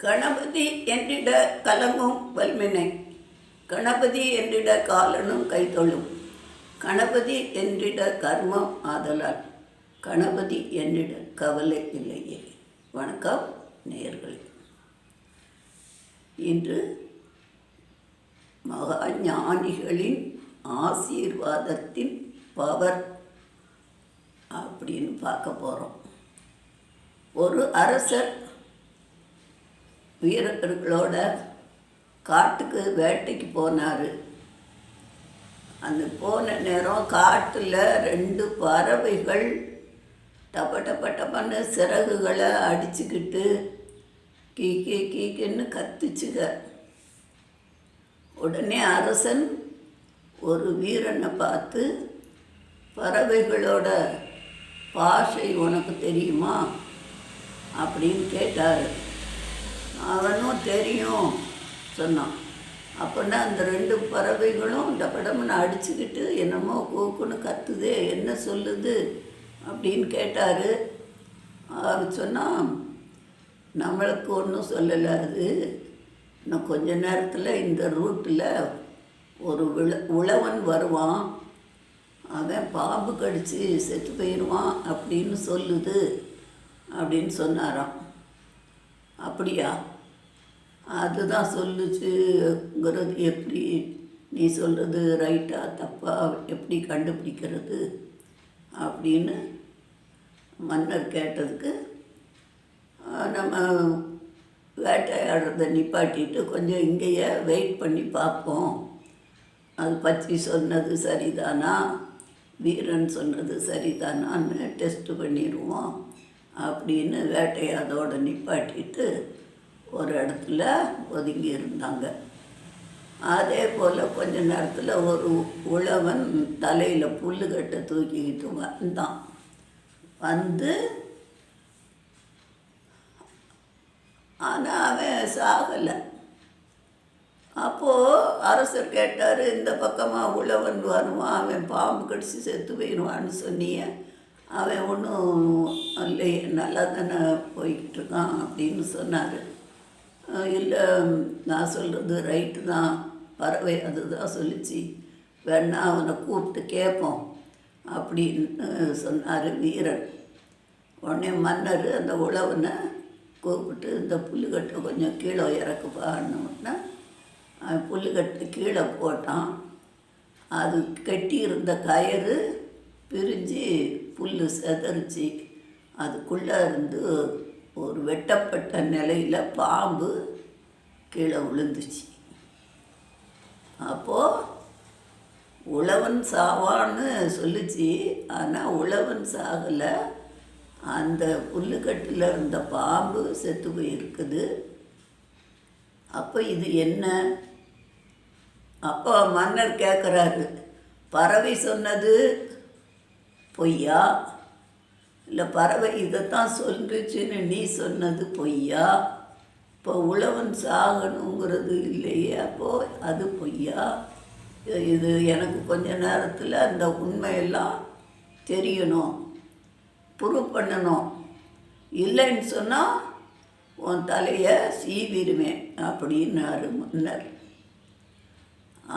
கணபதி என்றிட கலங்கும் வல்மினை கணபதி என்றிட காலனும் கைத்தொழும் கணபதி என்றிட கர்மம் ஆதலால் கணபதி என்னிட கவலை இல்லையே. வணக்கம் நேர்களே இன்று மகா ஞானிகளின் ஆசீர்வாதத்தின் பவர் அப்படின்னு பார்க்க போகிறோம் ஒரு அரசர் வீரர்களோட காட்டுக்கு வேட்டைக்கு போனார். அந்த போன நேரம் காட்டில் ரெண்டு பறவைகள் டப்ப டப்ப டப்பன்னு சிறகுகளை அடிச்சுக்கிட்டு கீ கீ கீக்குன்னு கத்துச்சுக. உடனே அரசன் ஒரு வீரனை பார்த்து பறவைகளோட பாஷை உனக்கு தெரியுமா? அப்படின்னு கேட்டார். அவனும் தெரியும் சொன்னான். அப்படின்னா அந்த ரெண்டு பறவைகளும் டப்படம்னு அடிச்சுக்கிட்டு என்னமோ கூக்குன்னு கத்துதே என்ன சொல்லுது அப்படின்னு கேட்டார். அவர் சொன்னான் நம்மளுக்கு ஒன்றும் சொல்லலை அது. இன்னும் கொஞ்ச நேரத்தில் இந்த ரூட்டில் ஒரு உழ உழவன் வருவான். அவன் பாம்பு கடித்து செத்து போயிடுவான் அப்படின்னு சொல்லுது அப்படின்னு சொன்னாராம். அப்படியா? அதுதான் சொல்லுச்சுங்கிறது எப்படி? நீ சொல்கிறது ரைட்டாக தப்பா எப்படி கண்டுபிடிக்கிறது? அப்படின்னு மன்னர் கேட்டதுக்கு நம்ம வேட்டையாடுறதை நிப்பாட்டிட்டு கொஞ்சம் இங்கேயே வெயிட் பண்ணி பார்ப்போம். அது பற்றி சொன்னது சரிதானா? வீரன் சொன்னது சரிதானான்னு டெஸ்ட்டு பண்ணிடுவோம் அப்படின்னு வேட்டையாதோட நிப்பாட்டிட்டு ஒரு இடத்துல ஒதுங்கி இருந்தாங்க. அதே போல் கொஞ்ச நேரத்தில் ஒரு உழவன் தலையில் புல்லுக்கட்டை தூக்கிக்கிட்டு வந்தான். வந்து ஆனால் அவன் சாகலை. அப்போது அரசர் கேட்டார் இந்த பக்கமாக உழவன் வருவான் அவன் பாம்பு கடிச்சு செத்து போயிடுவான்னு சொன்னிய. அவன் ஒன்றும் இல்லையே நல்லா தானே போய்கிட்டு இருக்கான் அப்படின்னு சொன்னார். இல்லை நான் சொல்கிறது ரைட்டு தான். பறவை அதுதான் சொல்லிச்சு. வேணா அவனை கூப்பிட்டு கேட்போம் அப்படின்னு சொன்னார் வீரன். உடனே மன்னர் அந்த உழவனை கூப்பிட்டு இந்த புல்லுக்கட்டை கொஞ்சம் கீழே இறக்குப்பான்னு அவன் புல்லுக்கட்டு கீழே போட்டான். அது கட்டி இருந்த கயிறு பிரிஞ்சு புல் செதறிச்சு. அதுக்குள்ளே இருந்து ஒரு வெட்டப்பட்ட நிலையில் பாம்பு கீழே விழுந்துச்சு. அப்போது உழவன் சாவான்னு சொல்லிச்சு. ஆனால் உழவன் சாகலை. அந்த புல்லுக்கட்டில் இருந்த பாம்பு செத்து போயிருக்குது. அப்போ இது என்ன? அப்போ மன்னர் கேட்குறாரு பறவை சொன்னது பொய்யா? இல்லை பறவை இதைத்தான் சொல்லுச்சுன்னு நீ சொன்னது பொய்யா? இப்போ உழவன் சாகணுங்கிறது இல்லையே அப்போது அது பொய்யா? இது எனக்கு கொஞ்ச நேரத்தில் அந்த உண்மையெல்லாம் தெரியணும் ப்ரூவ் பண்ணணும். இல்லைன்னு சொன்னால் உன் தலையை சீவிடுவேன் அப்படின்னாரு முன்னர்.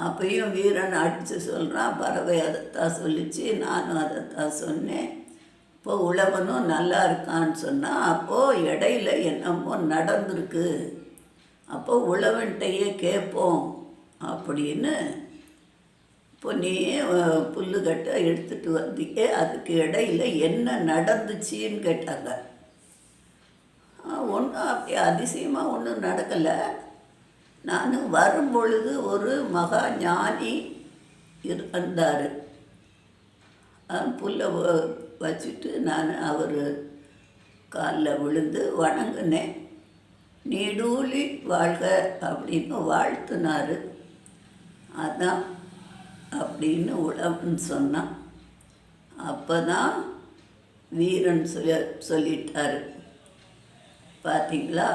அப்பயும் வீரன் அடித்து சொல்கிறான் பறவை அதைத்தான் சொல்லிச்சு நானும் அதைத்தான் சொன்னேன். இப்போ உழவனும் நல்லா இருக்கான்னு சொன்னால் அப்போது இடையில என்னமோ நடந்திருக்கு. அப்போ உழவன்கிட்டையே கேட்போம் அப்படின்னு இப்போ நீ அஹ், புல்லுக்கட்டை எடுத்துகிட்டு வந்தீங்க அதுக்கு இடையில என்ன நடந்துச்சின்னு கேட்டாங்க. ஒன்றும் அப்படி அதிசயமாக ஒன்றும் நடக்கலை. நான் வரும்பொழுது ஒரு மகா ஞானி இருந்தார். புல்லை வச்சுட்டு நான் அவர் காலில் விழுந்து வணங்கினேன். நீடூழி வாழ்க அப்படின்னு வாழ்த்துனார். அதான் அப்படின்னு உழவன் சொன்னான். அப்போ தான் வீரன் சொல்ல சொல்லிட்டார். பார்த்தீங்களா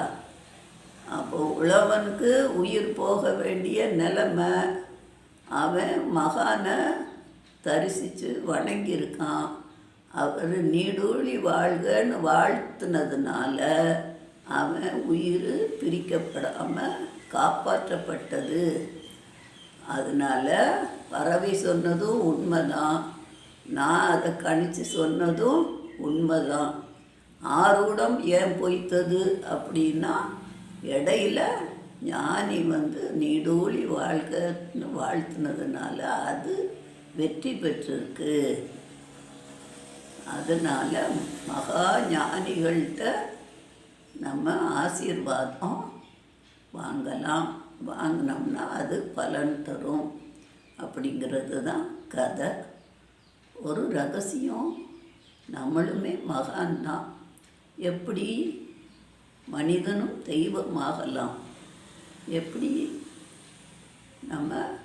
அப்போ உழவனுக்கு உயிர் போக வேண்டிய நிலமை அவன் மகானை தரிசித்து வணங்கியிருக்கான். அவர் நீடூழி வாழ்கன்னு வாழ்த்தினதுனால அவன் உயிர் பிரிக்கப்படாமல் காப்பாற்றப்பட்டது. அதனால் பறவை சொன்னதும் உண்மைதான். நான் அதை கணித்து சொன்னதும் உண்மைதான். ஆரூடம் ஏன் பொய்த்தது அப்படின்னா இடையில ஞானி வந்து நீடூழி வாழ்க்கன்னு வாழ்த்தினதுனால அது வெற்றி பெற்றிருக்கு. அதனால் மகா ஞானிகள்கிட்ட நம்ம ஆசீர்வாதம் வாங்கலாம். வாங்கினோம்னா அது பலன் தரும். அப்படிங்கிறது தான் கதை. ஒரு ரகசியம். நம்மளுமே மகான் தான் எப்படி மனிதனும் தெய்வமாகலாம். எப்படி நம்ம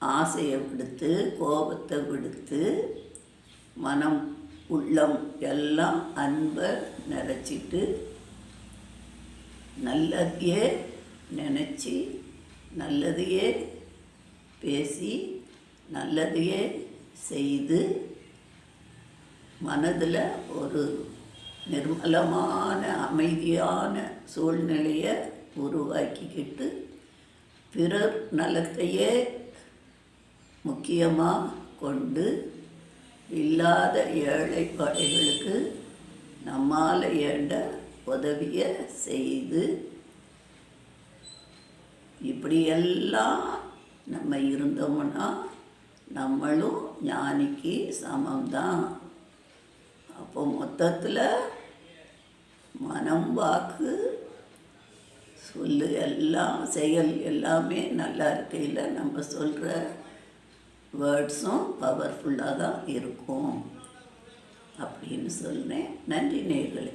ஆசையை விடுத்து கோபத்தை விடுத்து மனம் உள்ளம் எல்லாம் அன்பை நிறச்சிட்டு நல்லதையே நினச்சி நல்லதையே பேசி நல்லதையே செய்து மனதில் ஒரு நிர்மலமான அமைதியான சூழ்நிலையை உருவாக்கிக்கிட்டு பிறர் நலத்தையே முக்கியமாக கொண்டு இல்லாத ஏழை படைகளுக்கு நம்மால் ஏண்ட உதவியை செய்து இப்படியெல்லாம் நம்ம இருந்தோம்னா நம்மளும் ஞானிக்கு சமம்தான். அப்போ மொத்தத்தில் மனம் வாக்கு சொல்லு எல்லாம் செயல் எல்லாமே நல்லா இருக்கையில் நம்ம சொல்கிற வேர்ட்ஸும் பவர்ஃபுல்லாக தான் இருக்கும். அப்படின்னு சொன்னேன் நன்றி நேர்களே.